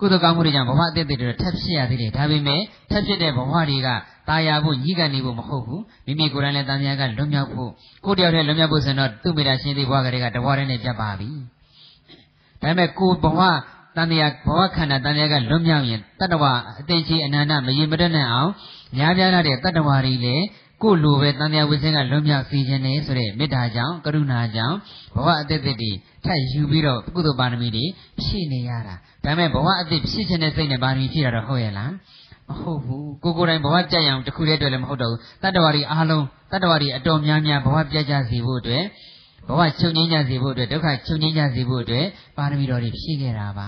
ကုသကောင်းမှုတွေကြောင့်ဘဝအသစ်တွေတော့ထပ်ဖြစ်ရသေးတယ်ဒါပေမဲ့ထပ်ဖြစ်တဲ့ဘဝတွေကตายရဖို့ညီကနေဖို့မဟုတ်ဘူးမိမိကိုယ်တိုင်လည်းတန်မြာကလွတ်မြောက်ဖို့ကိုယ်တယောက်တည်းလွတ်မြောက်ဖို့ဆိုတော့သူ့မိသားရှင်သေးဘဝကလေးကတဘဝတည်းနဲ့ပြတ်ပါပြီဒါပေမဲ့ကိုယ်ဘဝတန်မြာဘဝခန္ဓာတန်မြာကလွတ်မြောက်ရင်တတ္တဝအတင်ချီအနန္တမရေမတွက်နိုင်အောင်ညားပြားလာတဲ့တတ္တဝါတွေလည်း ကိုလိုပဲတန်မြာဝိစင်းကလွတ်မြောက်စေခြင်းနဲ့ဆိုတဲ့မေတ္တာကြောင့်ကရုဏာကြောင့်ဘဝအတ္တတည်းထပ်ယူပြီးတော့ကုသိုလ်ပါရမီတွေဖြည့်နေရတာဒါပေမဲ့ဘဝအတ္တဖြစ်ခြင်းနဲ့စိတ်နဲ့ပါရမီဖြည့်တာတော့ဟုတ်ရဲ့လားမဟုတ်ဘူးကိုကိုယ်တိုင်ဘဝကြက်ရအောင်တခုတည်းအတွက်လည်းမဟုတ်တော့ဘူးတတ္တဝါတွေအားလုံးတတ္တဝါတွေအတော်များများဘဝပြတ်ကြစေဖို့အတွက်ဘဝချုပ်ငြိမ်းကြစေဖို့အတွက်ဒုက္ခချုပ်ငြိမ်းကြစေဖို့အတွက်ပါရမီတော်တွေဖြည့်ခဲ့တာပါ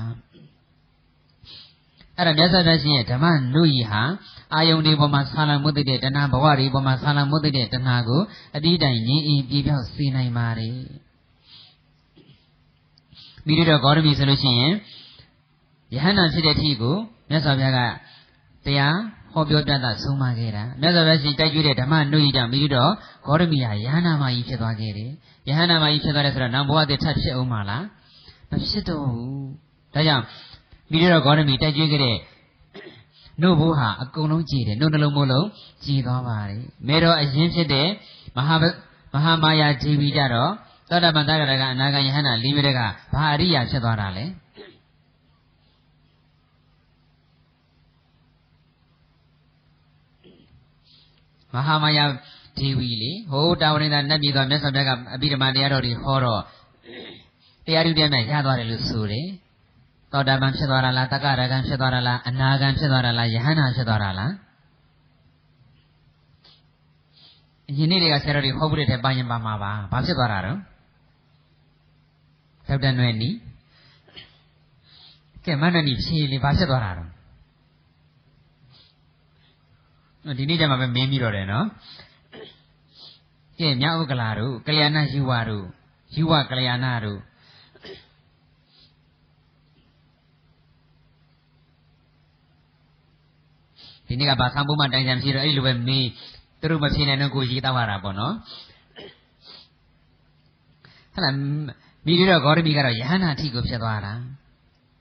အဲ့ဒါမြတ်စွာဘုရားရှင်ရဲ့ဓမ္မနုယီဟာ အာယုန်ဒီပေါ်မှာဆာလမုတ်တဲ့တဏှာဘဝဒီပေါ်မှာဆာလမုတ်တဲ့တဏှာကိုအတိတိုင်ငြင်းအင်းပြေပြောက်စေနိုင်ပါတယ်ပြီးတော့ဂေါရမီဆိုလို့ရှိရင်ယဟန္တာဖြစ်တဲ့အထိကိုမြတ်စွာဘုရားကတရားဟောပြောပြတာဆုံးမခဲ့တာမြတ်စွာဘုရားရှင်တိုက်ကျွေးတဲ့ဓမ္မနုယီကြောင့်ပြီးတော့ဂေါရမီဟာယဟန္တာမကြီးဖြစ်သွားခဲ့တယ်ယဟန္တာမကြီးဖြစ်သွားတယ်ဆိုတော့နံဘဝတည်းထပ်ဖြစ်အောင်မလားမဖြစ်တော့ဘူးဒါကြောင့်ပြီးတော့ဂေါရမီတိုက်ကျွေးခဲ့တဲ့ နှုတ်ဘိုးဟာအကုန်လုံးကြည်တယ်နှုတ်နှလုံးမို့လုံးကြည်သွားပါတယ်မဲတော်အရင်ဖြစ်တဲ့မဟာမဟာမာယာဂျီဝီကြတော့သောတာပန်တဂရကအနာဂယဟန္တာလေးမြဲကဘာအရိယာဖြစ်သွားတာလဲမဟာမာယာဒေဝီလေဟိုတာဝရိန္ဒနတ်ပြည်တော်မြတ်စွာဘုရားကအဘိဓမ္မာတရားတော်တွေဟောတော့တရားဓုတရားနဲ့ရသွားတယ်လို့ဆိုတယ် သောတာပန်ဖြစ်သွားတာလားတက္ကရကံဖြစ်သွားတာလားအနာဂံဖြစ်သွားတာလားယဟန္တာဖြစ်သွားတာလားအရင်နေ့တွေကဆရာတော်တွေဟောဖို့တဲ့ပါရင်ပါမှာပါဘာဖြစ်သွားတာတော့ဒေါက်တာနွယ်နီကဲမန္တနီဖြေလေဘာဖြစ်သွားတာတော့ဒီနေ့ကျမှပဲမင်းပြီးတော့တယ်နော်ကဲမြောက်ဥက္ကလာတို့ကလျာဏယူဝတို့ယူဝကလျာဏတို့ ဒီနေ့ကဘာဆံဖို့မှတိုင်ကြံမရှိတော့အဲ့လိုပဲမေးသူတို့မဖြေနိုင်တော့ကိုရေးတော့ရတာပေါ့နော်ဟဲ့လားမိဒီတော့ဂေါရမီကတော့ယဟန္တာထိကိုဖြစ်သွားတာ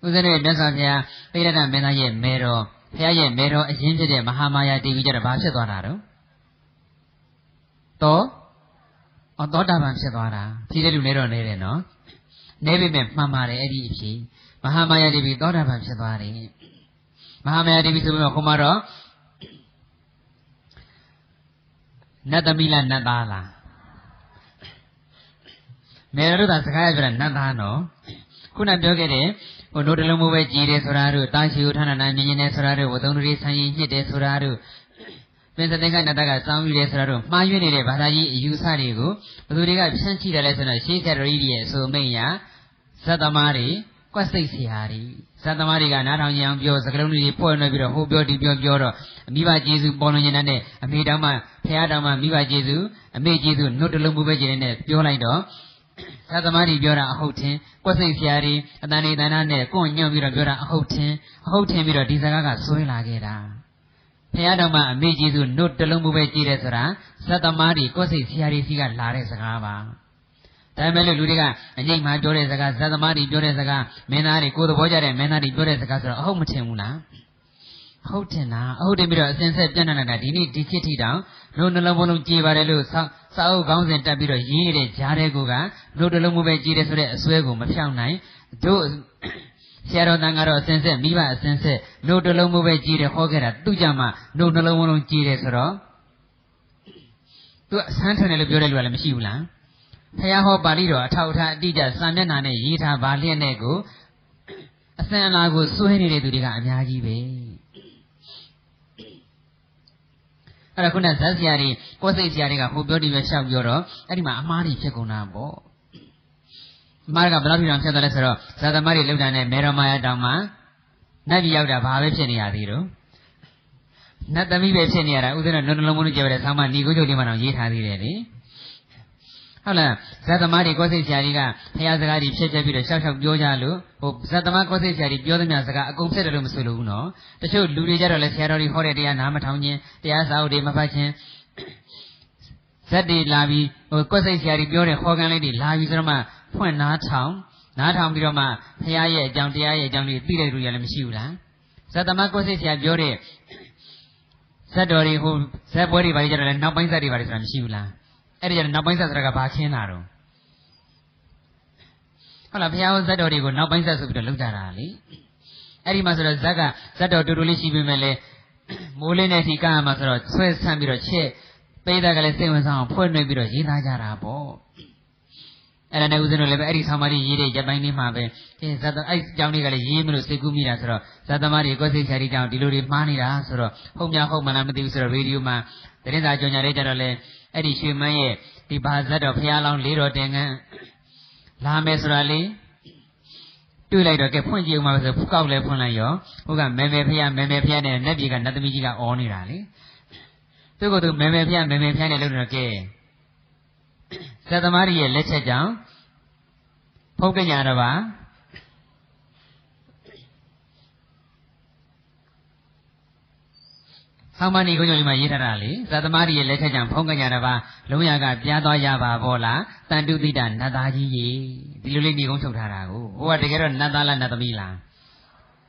ဦးဇင်းရဲ့မြတ်စွာဘုရားပိရဒမင်းသားရဲ့မေတော်ဘုရားရဲ့မေတော်အရင်ဖြစ်တဲ့မဟာမာယာဒေဝီကျတော့ဘာဖြစ်သွားတာတော့တော့အော်သောတာပန်ဖြစ်သွားတာဖြေတဲ့လူနေတော့နေတယ်နော်နေပြီမဲ့မှန်ပါတယ်အဲ့ဒီအဖြေမဟာမာယာဒေဝီသောတာပန်ဖြစ်သွားတယ်မဟာမယာဒေဝီဆိုပြီးတော့ခုမှတော့ နတ်သမီးလားနတ်သားလားမေရတို့သာစကားရပြောတာနတ်သားနော်ခုနပြောခဲ့တဲ့ဟိုတို့တလုံးမိုးပဲကြည်တယ်ဆိုတာတို့တာရှိဦးဌာနနာမြင်မြင်တယ်ဆိုတာတို့ဝသုံးတွေဆန်းရင်ညှစ်တယ်ဆိုတာတို့ပင်စတဲ့ကနတ်တကစောင်းယူတယ်ဆိုတာတို့မှားယွင်းနေတဲ့ဘာသာကြီးအယူဆတွေကိုဘယ်သူတွေကဖြန့်ချိတယ်လဲဆိုတော့ရှေးဆရာတော်ကြီးရဲ့အဆိုမိတ်ရဇတ်သမားတွေကွက်စိတ်ဆရာတွေဇတ်သမားတွေကနားထောင်ကြအောင်ပြောစကလုံးတွေဖွဲ့နေပြီးတော့ဟိုပြောဒီပြောပြောတော့မိဘကျေးဇူးပေါ်လွင်နေတဲ့အမေတောင်မှ ဖះတောင်မှမိဘကျေးဇူးအမေကျေးဇူးနှုတ်တလုံးမှုပဲကျေနေပြောလိုက်တော့သာသမားတွေပြောတာအဟုတ်ထင်ကွက်စိတ်ဆရာတွေအတန်နေတန်နာနဲ့ကိုယ်ညွန့်ပြီးတော့ပြောတာအဟုတ်ထင်အဟုတ်ထင်ပြီးတော့ဒီစကားကဆွဲလာခဲ့တာဖះတော်မှာအမေကျေးဇူးနှုတ်တလုံးမှုပဲကြည်တယ်ဆိုတာသတ္တမားတွေကွက်စိတ်ဆရာတွေစီကလာတဲ့စကားပါဒါပေမဲ့လို့လူတွေကအငိမ့်မှပြောတဲ့စကားဇသမားတွေပြောတဲ့စကားမင်းသားတွေကိုယ်သဘောကျတဲ့မင်းသားတွေပြောတဲ့စကားဆိုတော့အဟုတ်မထင်ဘူးလား ဟုတ်တယ်လားအဟုတ်တယ်ပြီးတော့အစင်ဆက်ပြန့်နှံ့တာဒီနေ့ဒီခေတ်ထိတောင်လို့နှလုံးမလုံးကြည်ပါတယ်လို့စာစာအုပ်ခေါင်းစဉ်တက်ပြီးတော့ရေးနေတဲ့ကြားတဲ့ကိုကလို့တလုံးမပဲကြည်တယ်ဆိုတဲ့အစွဲကိုမဖြောင်းနိုင်တို့ဆရာတော်တန်ကတော့အစင်ဆက်မိဘအစင်ဆက်လို့တလုံးမပဲကြည်တယ်ဟောခဲ့တာသူ့ကြမှာလို့နှလုံးမလုံးကြည်တယ်ဆိုတော့သူအဆန်းထွင်တယ်လို့ပြောတဲ့လူကလည်းမရှိဘူးလားဖះဟောပါဠိတော်အထောက်အထားအတိအကျစာမျက်နှာနဲ့ရေးထားပါလျက်နဲ့ကိုအစံအလာကိုစွဲနေတဲ့သူတွေကအများကြီးပဲ အဲ့ဒါခုနဇက်ဆရာတွေကိုယ်စိတ်ဆရာတွေကဟိုပြောဒီပဲရှောက်ပြောတော့အဲ့ဒီမှာအမားတွေဖြစ်ကုန်တာပေါ့အမားကဘယ်လောက်ထိတောင်ဖြစ်သွားလဲဆိုတော့ဇာသမားတွေလောက်တာနဲ့မေရမာယာတောင်မှနတ်ပြည်ရောက်တာဘာပဲဖြစ်နေရသေးတော့နတ်သမီးပဲဖြစ်နေရတာဥဒ္ဒနာနှလုံးမလုံးကြပဲဆောင်းမဏီကိုချုပ်လေးမှတော့ရေးထားသေးတယ်လေ ဟုတ်လားဇတ်သမားတွေကိုစိတ်ဆရာကြီးကဖះစကားကြီးဖြည့်ချက်ပြီးတော့ရှောက်ရှောက်ပြောကြလို့ဟိုဇတ်သမားကိုစိတ်ဆရာကြီးပြောသမျှစကားအကုန်ဖြည့်တယ်လို့မဆိုလို့ဘူးနော်တချို့လူတွေကြတော့လည်းဆရာတော်ကြီးဟောတဲ့တရားနားမထောင်ခြင်းတရားစာအုပ်တွေမဖတ်ခြင်းဇတ်တွေလာပြီးဟိုကိုစိတ်ဆရာကြီးပြောတဲ့ဟောကန်းလေးတွေလာပြီးဆိုတော့မှဖွင့်နားထောင်နားထောင်ပြီးတော့မှဖះရဲ့အကြောင်းတရားရဲ့အကြောင်းတွေသိတဲ့လူတွေလည်းမရှိဘူးလားဇတ်သမားကိုစိတ်ဆရာပြောတဲ့ဇတ်တော်တွေဟိုဇတ်ပွဲတွေဘာတွေကြတော့လဲနောက်ပိုင်းဇတ်တွေဘာတွေဆိုတာမရှိဘူးလား အဲ့ဒီကျတော့နောက်ပိုင်းဆက်ဆိုတာကဘာခင်းတာတော့ဟုတ်လားဘုရားဟောဇတ်တော်တွေကိုနောက်ပိုင်းဆက်ဆိုပြီးတော့လောက်ကြတာလေအဲ့ဒီမှာဆိုတော့ဇက်ကဇတ်တော်တူတူလေးရှိပေမဲ့လေမိုးလေးနဲ့စီကရမှာဆိုတော့ဆွဲဆန့်ပြီးတော့ချက်ပိဒါကလည်းစိတ်ဝင်စားအောင်ဖွဲ့နှွေးပြီးတော့ရေးသားကြတာပေါ့အဲ့ဒါနဲ့ဦးဇင်းတို့လည်းပဲအဲ့ဒီဆောင်းပါးကြီးရေးတဲ့ရက်ပိုင်းလေးမှာပဲအဲဇတ်တော်အဲ့ကြောင်းလေးကလည်းရေးမလို့စိတ်ကူးမိတာဆိုတော့ဇတ်သမားတွေကိုယ်စိတ်ချာတီကြောင်းဒီလိုတွေမှားနေတာဆိုတော့ဟုတ်များဟုတ်မှလားမသိဘူးဆိုတော့ရေဒီယိုမှာသတင်းစာကြော်ညာလေးကြတော့လေ အဲ့ဒီရွှေမန်းရဲ့ဒီဘာဇတ်တော်ဘုရားလောင်းလေးတော်တင်ငန်းလာမယ်ဆိုတာလေတွေ့လိုက်တော့ကဲဖွင့်ကြည့်ဦးမှာဆိုဖူးကောက်လဲဖွင့်လိုက်ရောဟုတ်ကမဲမဲဖះမဲမဲဖះနဲ့နတ်ပြည်ကနတ်သမီးကြီးကအော်နေတာလေသူကသူမဲမဲဖះမဲမဲဖះနဲ့လုပ်နေတော့ကဲဇတ်သမားကြီးရဲ့လက်ချက်ကြောင့်ဖုတ်ကညာတော့ပါ ဆောင်းမဏီကိုညိုလေးမှာရေးထားတာလေဇာသမားရဲ့လက်ထက်ကြောင့်ဖုံးကညာတစ်ပါးလုံးရကပြားသွားရပါဘောလားတန်တုတိတနတ်သားကြီးရေဒီလိုလေးညီကုန်းချုပ်ထားတာကိုဟိုကတကယ်တော့နတ်သားလားနတ်သမီးလား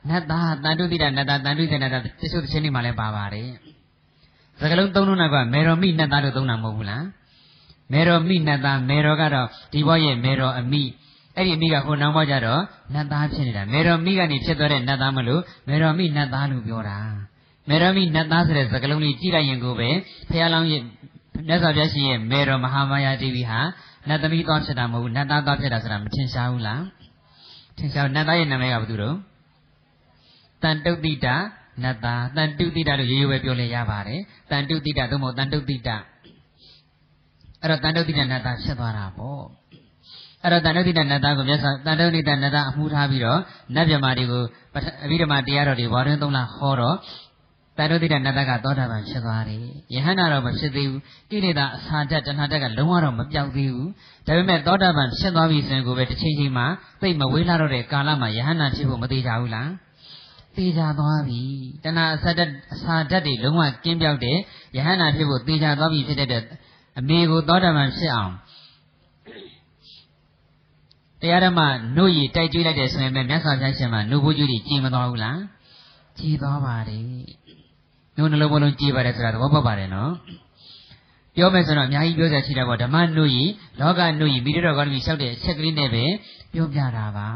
နတ်သားတန်တုတိတနတ်သားတန်တုတိတနတ်သားတချို့တစ်ချင်းနေမှလည်းပါပါတယ်စကလုံးသုံးလုံးကမေရောမိနတ်သားလို့သုံးတာမဟုတ်ဘူးလားမေရောမိနတ်သားမေရောကတော့ဒီဘောရဲ့မေရောအမိအဲ့ဒီအမိကဟိုနောက်မှကြတော့နတ်သားဖြစ်နေတာမေရောမိကနေဖြစ်သွားတဲ့နတ်သားမလို့မေရောမိနတ်သားလို့ပြောတာ မေရမိနတ်သားဆိုတဲ့စကားလုံးလေးကြည့်လိုက်ရင်ကိုပဲဖះလောင်းရဲ့မြတ်စွာဘုရားရှင်ရဲ့မေရမဟာမာယာဒေဝီဟာနတ်သမီးသွားဖြစ်တာမဟုတ်ဘူးနတ်သားသွားဖြစ်တာဆိုတာမထင်ရှားဘူးလားထင်ရှားနတ်သားရဲ့နာမည်ကဘာသူတော့တန်တုတ်တိတာနတ်သားတန်တုတိတာလို့ရိုးရိုးပဲပြောလဲရပါတယ်တန်တုတိတာသို့မဟုတ်တန်တုတိတာအဲ့တော့တန်တုတိတာနတ်သားဖြစ်သွားတာပေါ့အဲ့တော့တန်တုတိတနတ်သားကိုမြတ်စွာတန်တုတိတနတ်သားအမှုထားပြီးတော့နတ်မြမာတွေကိုအဘိဓမ္မာတရားတော်တွေဘောရင်းသုံးလဟောတော့ တာရုတိတနတ်ကသောတာပန်ဖြစ်သွားတယ်ယဟန္တာတော့မဖြစ်သေးဘူးကိလေသာအစာတက်တဏှာတက်ကလုံးဝတော့မပြောက်သေးဘူးဒါပေမဲ့သောတာပန်ဖြစ်သွားပြီဆိုရင်ကိုပဲတစ်ချိန်ချိန်မှာသိမဝေးလာတော့တဲ့ကာလမှာယဟန္တာဖြစ်ဖို့မသေးကြဘူးလားသေချာသွားပြီတဏှာအစာတက်အစာတက်တွေလုံးဝကင်းပြောက်တဲ့ယဟန္တာဖြစ်ဖို့သေချာသွားပြီဖြစ်တဲ့အမေကိုသောတာပန်ဖြစ်အောင်တရားဓမ္မနှုတ်ရည်တိုက်ကျွေးလိုက်တယ်ဆိုရင်ပဲမြတ်စွာဘုရားရှင်မှာနှုတ်ဖို့ကျွေးကြီးမသွားဘူးလားကြီးသွားပါတယ် နှုတ်နှလုံးမလုံးကြည်ပါတယ်ဆိုတာသဘောပေါက်ပါတယ်နော်ပြောမယ်ဆိုတော့အများကြီးပြောစရာရှိတာပေါ့ဓမ္မနှုတ်ကြီးလောကနှုတ်ကြီးမိရတော်ကောင်းကြီးလျှောက်တဲ့အချက်ကလေးနဲ့ပဲပြောပြတာပါ